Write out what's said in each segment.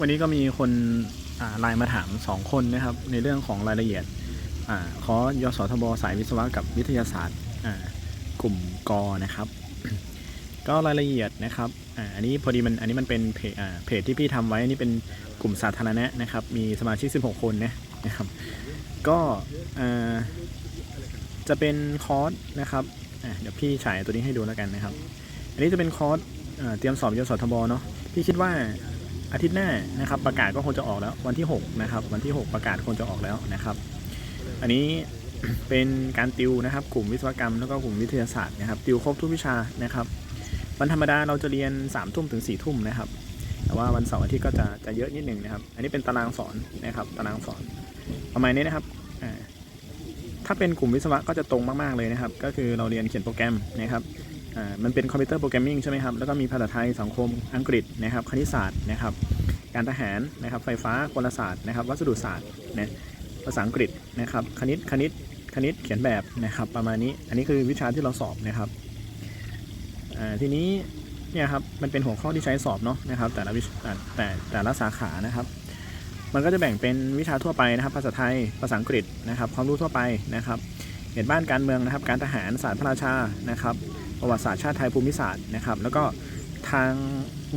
วันนี้ก็มีคนไลน์มาถามสองคนนะครับ ในเรื่องของรายละเอียดอขอยสทบสายวิศวะกับวิทยาศาสตร์กลุ่มกนะครับ ก็รายละเอียดนะครับอ,อันนี้พอดีมันอันนี้มันเป็นเพจที่พี่ทำไว้อันนี้เป็นกลุ่มสาธารณะนะครับ มีสมาชิก 16 คนนะนะครับ ก็จะเป็นคอร์สนะครับเดี๋ยวพี่ฉายตัวนี้ให้ดูแล้วกันนะครับ อันนี้จะเป็นคอร์สเตรียมสอบยสทบเนาะพี่คิดว่า อาทิตย์หน้านะครับประกาศก็คงจะออกแล้ววันที่6นะครับวันที่ 6 ประกาศคงจะออกแล้วนะครับ อันนี้เป็นการติวนะครับ กลุ่มวิศวกรรมแล้วก็กลุ่มวิทยาศาสตร์นะครับ ติวครบทุกวิชานะครับ วันธรรมดาเราจะเรียน3ามทุ่มถึง4ี่ทุ่มนะครับ แต่ว่าวันเสาร์อาทิตย์ก็จะจะเยอะนิดหนึ่งนะครับ อันนี้เป็นตารางสอนนะครับ ตารางสอนประมาณนี้นะครับถ้าเป็นกลุ่มวิศวะก็จะตรงมากๆเลยนะครับ ก็คือเราเรียนเขียนโปรแกรมนะครับ มันเป็นคอมพิวเตอร์โปรแกรมมิ่งใช่ไหมครับ แล้วก็มีภาษาไทย สังคม อังกฤษนะครับ คณิตศาสตร์นะครับ การทหารนะครับ ไฟฟ้า กลศาสตร์นะครับ วัสดุศาสตร์นะภาษาอังกฤษนะครับ คณิต คณิต คณิต เขียนแบบนะครับ ประมาณนี้ อันนี้คือวิชาที่เราสอบนะครับทีนี้เนี่ยครับ มันเป็นหัวข้อที่ใช้สอบเนาะนะครับ แต่ละวิชแต่แต่แต่ละสาขานะครับ มันก็จะแบ่งเป็นวิชาทั่วไปนะครับ ภาษาไทย ภาษาอังกฤษนะครับ ความรู้ทั่วไปนะครับ เหตุบ้านการเมืองนะครับ การทหาร ศาสตร์พระราชา นะครับ ประวัติศาสตร์ชาติไทยภูมิศาสตร์นะครับ แล้วก็ทาง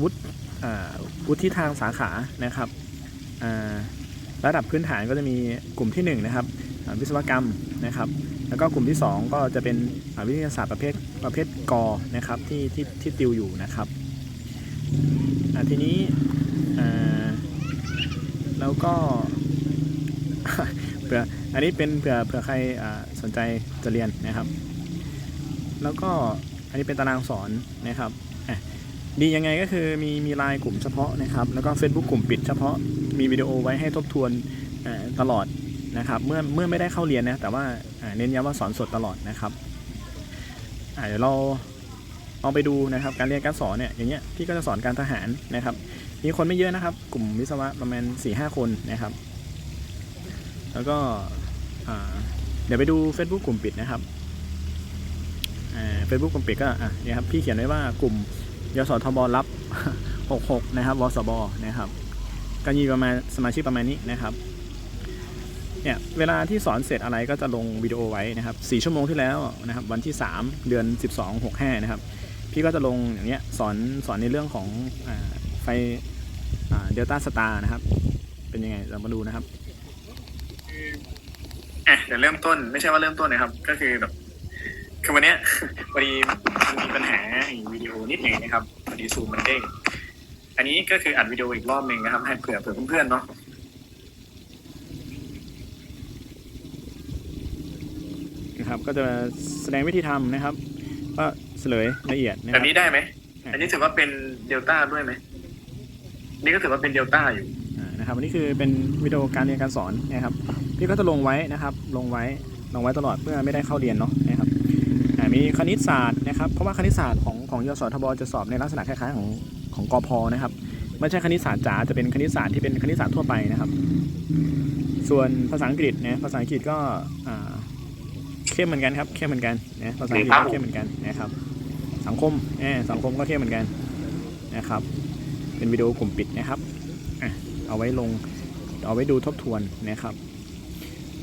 วุฒิวุฒิทางสาขานะครับระดับพื้นฐานก็จะมีกลุ่มที่หนึ่งนะครับวิศวกรรมนะครับ แล้วก็กลุ่มที่สองก็จะเป็นวิทยาศาสตร์ประเภทประเภทกนะครับที่ที่ที่ติวอยู่นะครับทีนี้แล้วก็เผื่ออันนี้เป็นเผื่อเผื่อใครสนใจจะเรียนนะครับ แล้วก็ อันนี้เป็นตารางสอนนะครับดียังไงก็คือมีมีไลน์กลุ่มเฉพาะนะครับ แล้วก็ Facebook กลุ่มปิดเฉพาะมีวิดีโอไว้ให้ทบทวนตลอดนะครับเมื่อเมื่อไม่ได้เข้าเรียนนะแต่ว่าเน้นย้ำว่าสอนสดตลอดนะครับเดี๋ยวเราลองไปดูนะครับ การเรียนการสอนเนี่ยอย่างเงี้ยพี่ก็จะสอนการทหารนะครับมีคนไม่เยอะนะครับ กลุ่มวิศวะประมาณ4ี่ห้าคนนะครับ แล้วก็เดี๋ยวไปดู Facebook กลุ่มปิดนะครับ เฟซบุ๊กกลุ่มปิดก็อะเนี่ยครับพี่เขียนไว้ว่ากลุ่มยสทบรับ 66 นะครับวสบนะครับก็มีประมาณสมาชิกประมาณนี้นะครับเนี่ยเวลาที่สอนเสร็จอะไรก็จะลงวิดีโอไว้นะครับ4ชั่วโมงที่แล้วนะครับวันที่ 3 เดือน 12 65 นะครับ พี่ก็จะลงอย่างเงี้ยสอนสอนในเรื่องของอไฟเดลต้าสตาร์นะครับ เป็นยังไงเรามาดูนะครับอะเดี๋ยวเริ่มต้นไม่ใช่ว่าเริ่มต้นนะครับ ก็คือแบบ คือวันเนี้ยพอดีมันมีปัญหาไอ้วิดีโอนิดหนึ่งนะครับพอดีซูมมันเด้งอันนี้ก็คืออัดวิดีโออีกรอบหนึ่งนะครับ ให้เผื่อเผื่อเพื่อนๆเนาะนะครับ ก็จะแสดงวิธีทำนะครับ ก็เฉลยละเอียดนะคแบรับบนี้ได้ไหมอันนี้ถือว่าเป็นเดลต้าด้วยไหมนี่ก็ถือว่าเป็นเดลต้าอยู่ อ่านะครับอันนี้คือเป็นวิดีโอการเรียนการสอนนะครับ พี่ก็จะลงไว้นะครับ ลงไว้ลงไว้ตลอดเพื่อไม่ได้เข้าเรียนเนาะนะครับอ่า มีคณิตศาสตร์นะครับ เพราะว่าคณิตศาสตร์ของของยศทบจะสอบในลักษณะคล้ายๆของของกพนะครับไม่ใช่คณิตศาสตร์จ๋าจะเป็นคณิตศาสตร์ที่เป็นคณิตศาสตร์ทั่วไปนะครับ ส่วนภาษาอังกฤษนะภาษาอังกฤษก็อ่าเข้มเหมือนกันครับเข้มเหมือนกันนะภาษาอังกฤษก็เข้มเหมือนกันนะครับ สังคมเออสังคมก็เข้มเหมือนกันนะครับ เป็นวิดีโอกลุ่มปิดนะครับอะเอาไว้ลงเอาไว้ดูทบทวนนะครับ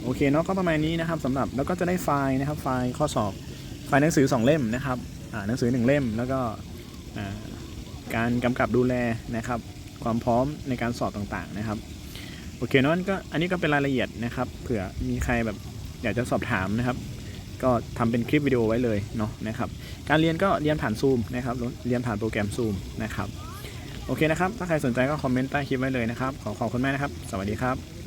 โอเคเนาะก็ประมาณนี้นะครับสำหรับแล้วก็จะได้ไฟล์นะครับไฟล์ข้อสอบ ไฟล์หนังสือสองเล่มนะครับหนังสือหนึ่งเล่ม แล้วก็การกำกับดูแลนะครับ ความพร้อมในการสอบต่างๆนะครับโอเคเนาะก็อันนี้ก็เป็นรายละเอียดนะครับ เผื่อมีใครแบบอยากจะสอบถามนะครับ ก็ทำเป็นคลิปวิดีโอไว้เลยเนาะนะครับ การเรียนก็เรียนผ่านซูมนะครับเรียนผ่านโปรแกรมซูมนะครับโอเคนะครับ ถ้าใครสนใจก็คอมเมนต์ใต้คลิปไว้เลยนะครับ ขอขอบคุณมากนะครับ สวัสดีครับ